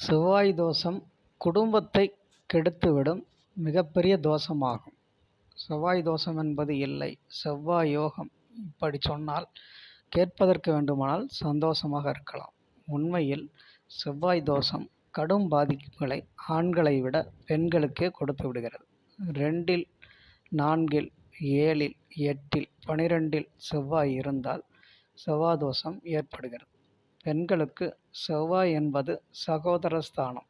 செவ்வாய் தோஷம் குடும்பத்தை கெடுத்துவிடும் மிகப்பெரிய தோஷமாகும். செவ்வாய் தோஷம் என்பது இல்லை. செவ்வாய் யோகம் இப்படி சொன்னால் கேட்பதற்கு வேண்டுமானால் சந்தோஷமாக இருக்கலாம். உண்மையில் செவ்வாய் தோஷம் கடும் பாதிப்புகளை ஆண்களை விட பெண்களுக்கே கொடுத்து விடுகிறது. ரெண்டில் நான்கில் ஏழில் எட்டில் பனிரெண்டில் செவ்வாய் இருந்தால் செவ்வாய் தோஷம் ஏற்படுகிறது. பெண்களுக்கு செவ்வாய் என்பது சகோதர ஸ்தானம்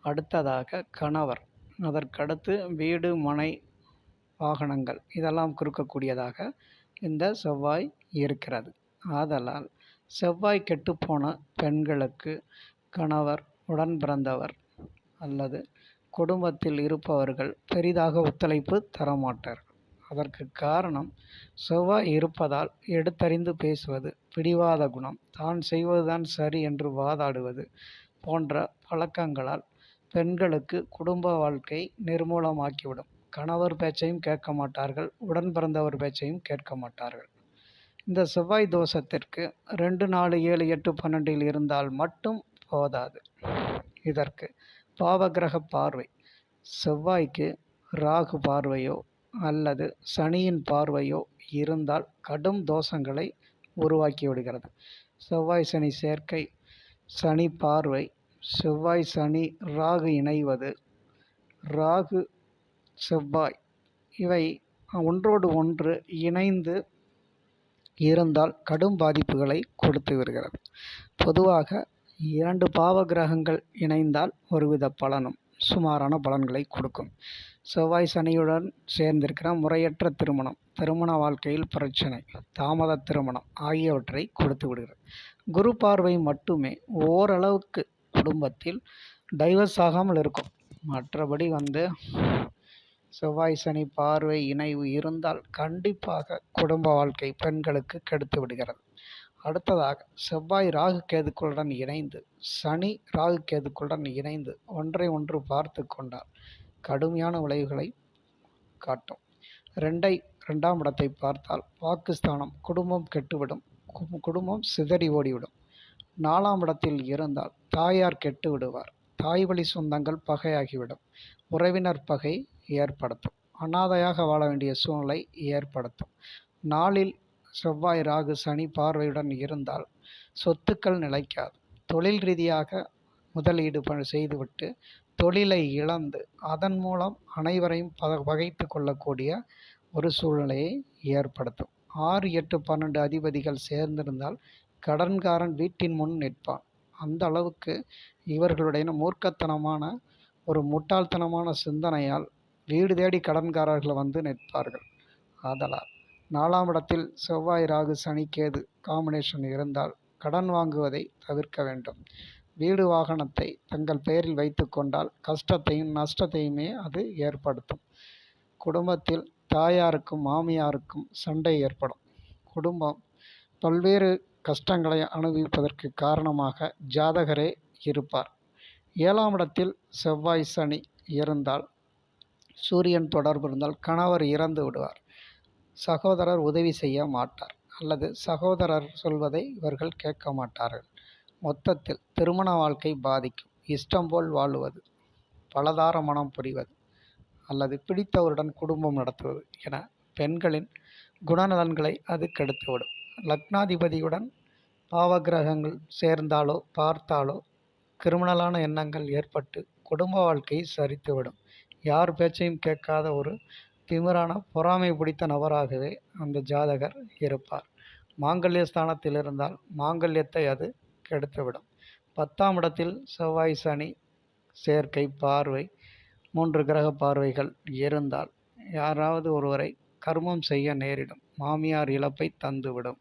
அடுத்ததாக கணவர். அதற்கடுத்து வீடு மனை வாகனங்கள். இதெல்லாம் குறுக்கக்கூடியதாக இந்த செவ்வாய் இருக்கிறது. ஆதலால் செவ்வாய் கெட்டுப்போன பெண்களுக்கு கணவர் உடன் பிறந்தவர் அல்லது குடும்பத்தில் இருப்பவர்கள் பெரிதாக ஒத்துழைப்பு தரமாட்டார்கள் அதற்கு காரணம் செவ்வாய் இருப்பதால் எடுத்தறிந்து பேசுவது பிடிவாத குணம் தான் செய்வதுதான் சரி என்று வாதாடுவது போன்ற பழக்கங்களால் பெண்களுக்கு குடும்ப வாழ்க்கை நிர்மூலமாக்கிவிடும். கணவர் பேச்சையும் கேட்க மாட்டார்கள் உடன் பிறந்தவர் பேச்சையும் கேட்க மாட்டார்கள். இந்த செவ்வாய் தோஷத்திற்கு ரெண்டு நாலு ஏழு எட்டு பன்னெண்டில் இருந்தால் மட்டும் போதாது. இதற்கு பாவகிரக பார்வை செவ்வாய்க்கு ராகு பார்வையோ அல்லது சனியின் பார்வையோ இருந்தால் கடும் தோஷங்களை உருவாக்கி விடுகிறது செவ்வாய் சனி சேர்க்கை சனி பார்வை செவ்வாய் சனி ராகு இணைவது ராகு செவ்வாய் இவை ஒன்றோடு ஒன்று இணைந்து இருந்தால் கடும் பாதிப்புகளை கொடுத்து விடுகிறது. பொதுவாக இரண்டு பாவ கிரகங்கள் இணைந்தால் ஒருவித பலனும் சுமாரான பலன்களை கொடுக்கும். செவ்வாய் சனியுடன் சேர்ந்திருக்கிற முறையற்ற திருமணம். திருமண வாழ்க்கையில் பிரச்சனை தாமத திருமணம் ஆகியவற்றை கொடுத்து விடுகிறது. குரு பார்வை மட்டுமே ஓரளவுக்கு குடும்பத்தில் டைவர்ஸ் ஆகாமல் இருக்கும். மற்றபடி வந்து செவ்வாய் சனி பார்வை இணைவு இருந்தால் கண்டிப்பாக குடும்ப வாழ்க்கை பெண்களுக்கு கெடுத்து விடுகிறது. அடுத்ததாக செவ்வாய் ராகு கேதுக்களுடன் இணைந்து சனி ராகு கேதுக்களுடன் இணைந்து ஒன்றை ஒன்று பார்த்து கொண்டால் கடுமையான விளைவுகளை காட்டும். ரெண்டை ரெண்டாம் இடத்தை பார்த்தால் பாகிஸ்தானம் குடும்பம் கெட்டுவிடும் குடும்பம் சிதறி ஓடிவிடும். நாலாம் இடத்தில் இருந்தால் தாயார் கெட்டு விடுவார் தாய் வழி சொந்தங்கள் பகையாகிவிடும். உறவினர் பகை ஏற்படுத்தும். அனாதையாக வாழ வேண்டிய சூழ்நிலை ஏற்படுத்தும். நாளில் செவ்வாய் ராகு சனி பார்வையுடன் இருந்தால் சொத்துக்கள் நிலைக்காது. தொழில் ரீதியாக முதலீடு ப- செய்துவிட்டு தொழிலை இழந்து அதன் மூலம் அனைவரையும் பக பகைத்து கொள்ளக்கூடிய ஒரு சூழ்நிலையை ஏற்படுத்தும். ஆறு எட்டு பன்னெண்டு அதிபதிகள் சேர்ந்திருந்தால் கடன்காரன் வீட்டின் முன் நிற்பான். அந்த அளவுக்கு இவர்களுடைய மூர்க்கத்தனமான ஒரு முட்டாள்தனமான சிந்தனையால் வீடு தேடி கடன்காரர்கள் வந்து நிற்பார்கள். ஆதலால் நாலாம் இடத்தில் செவ்வாய் ராகு சனி கேது காம்பினேஷன் இருந்தால் கடன் வாங்குவதை தவிர்க்க வேண்டும். வீடு வாகனத்தை தங்கள் பெயரில் வைத்து கொண்டால் கஷ்டத்தையும் நஷ்டத்தையுமே அது ஏற்படுத்தும். குடும்பத்தில் தாயாருக்கும் மாமியாருக்கும் சண்டை ஏற்படும். குடும்பம் பல்வேறு கஷ்டங்களை அனுபவிப்பதற்கு காரணமாக ஜாதகரே இருப்பார். ஏழாம் இடத்தில் செவ்வாய் சனி இருந்தால் சூரியன் தொடர்பு இருந்தால் கணவர் இறந்து விடுவார். சகோதரர் உதவி செய்ய மாட்டார். அல்லது சகோதரர் சொல்வதை இவர்கள் கேட்க மாட்டார்கள். மொத்தத்தில் திருமண வாழ்க்கை பாதிக்கும். இஷ்டம் போல் வாழுவது பலதார மனம் புரிவது அல்லது பிடித்தவருடன் குடும்பம் நடத்துவது என பெண்களின் குணநலன்களை அது கெடுத்துவிடும். லக்னாதிபதியுடன் பாவகிரகங்கள் சேர்ந்தாலோ பார்த்தாலோ கிரிமினலான எண்ணங்கள் ஏற்பட்டு குடும்ப வாழ்க்கை சரித்துவிடும். யார் பேச்சையும் கேட்காத ஒரு திமிரான பொறாமை பிடித்த நபராகவே அந்த ஜாதகர் இருப்பார். மாங்கல்ய ஸ்தானத்தில் இருந்தால் மாங்கல்யத்தை அது கெடுத்துவிடும் பத்தாம் இடத்தில் செவ்வாய் சனி சேர்க்கை பார்வை மூன்று கிரக பார்வைகள் இருந்தால் யாராவது ஒருவரை கர்மம் செய்ய நேரிடும். மாமியார் இழப்பை தந்துவிடும்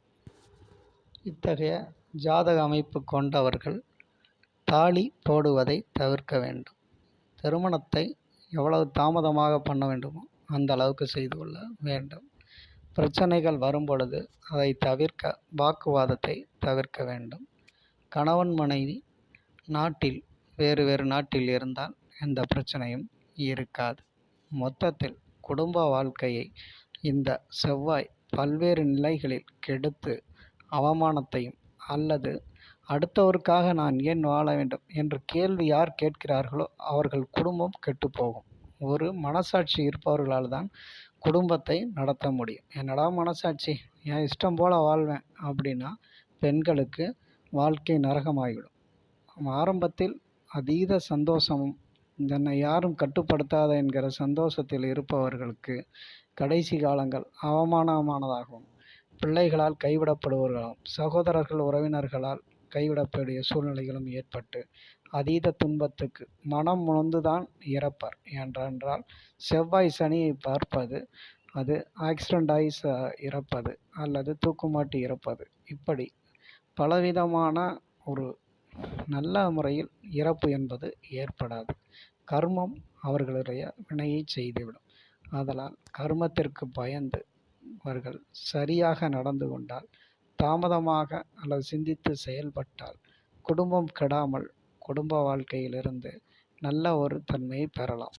இத்தகைய ஜாதக அமைப்பு கொண்டவர்கள் தாலி போடுவதை தவிர்க்க வேண்டும். திருமணத்தை எவ்வளவு தாமதமாக பண்ண வேண்டுமோ அந்த அளவுக்கு செய்து கொள்ள வேண்டும். பிரச்சனைகள் வரும் பொழுது அதை தவிர்க்க வாக்குவாதத்தை தவிர்க்க வேண்டும். கணவன் மனைவி நாட்டில் வேறு வேறு நாட்டில் இருந்தால் எந்த பிரச்சனையும் இருக்காது. மொத்தத்தில் குடும்ப வாழ்க்கையை இந்த செவ்வாய் பல்வேறு நிலைகளில் கெடுத்து அவமானத்தையும் அல்லது அடுத்தவருக்காக நான் ஏன் வாழ வேண்டும் என்று கேள்வி யார் கேட்கிறார்களோ அவர்கள் குடும்பம் கெட்டுப்போகும். ஒரு மனசாட்சி இருப்பவர்களால் தான் குடும்பத்தை நடத்த முடியும். என்னடா மனசாட்சி? என் இஷ்டம் போல் வாழ்வேன் அப்படின்னா பெண்களுக்கு வாழ்க்கை நரகமாகிவிடும். ஆரம்பத்தில் அதீத சந்தோஷமும் தன்னை யாரும் கட்டுப்படுத்தாத என்கிற சந்தோஷத்தில் இருப்பவர்களுக்கு கடைசி காலங்கள் அவமானமானதாகவும் பிள்ளைகளால் கைவிடப்படுவவர்களாம் சகோதரர்கள் உறவினர்களால் கைவிடக்கூடிய சூழ்நிலைகளும் ஏற்பட்டு அதீத துன்பத்துக்கு மனம் நொந்துதான் இறப்பர். என்றென்றால் செவ்வாய் சனியை பார்ப்பது அது ஆக்சிடெண்ட் ஆகி ச இறப்பது அல்லது தூக்குமாட்டி இறப்பது. இப்படி பலவிதமான ஒரு நல்ல முறையில் இறப்பு என்பது ஏற்படாது. கர்மம் அவர்களுடைய வினையை செய்துவிடும். ஆதலால் கர்மத்திற்கு பயந்து அவர்கள் சரியாக நடந்து கொண்டால் தாமதமாக அல்லது சிந்தித்து செயல்பட்டால் குடும்பம் கெடாமல் குடும்ப வாழ்க்கையிலிருந்து நல்ல ஒரு தன்மையை பெறலாம்.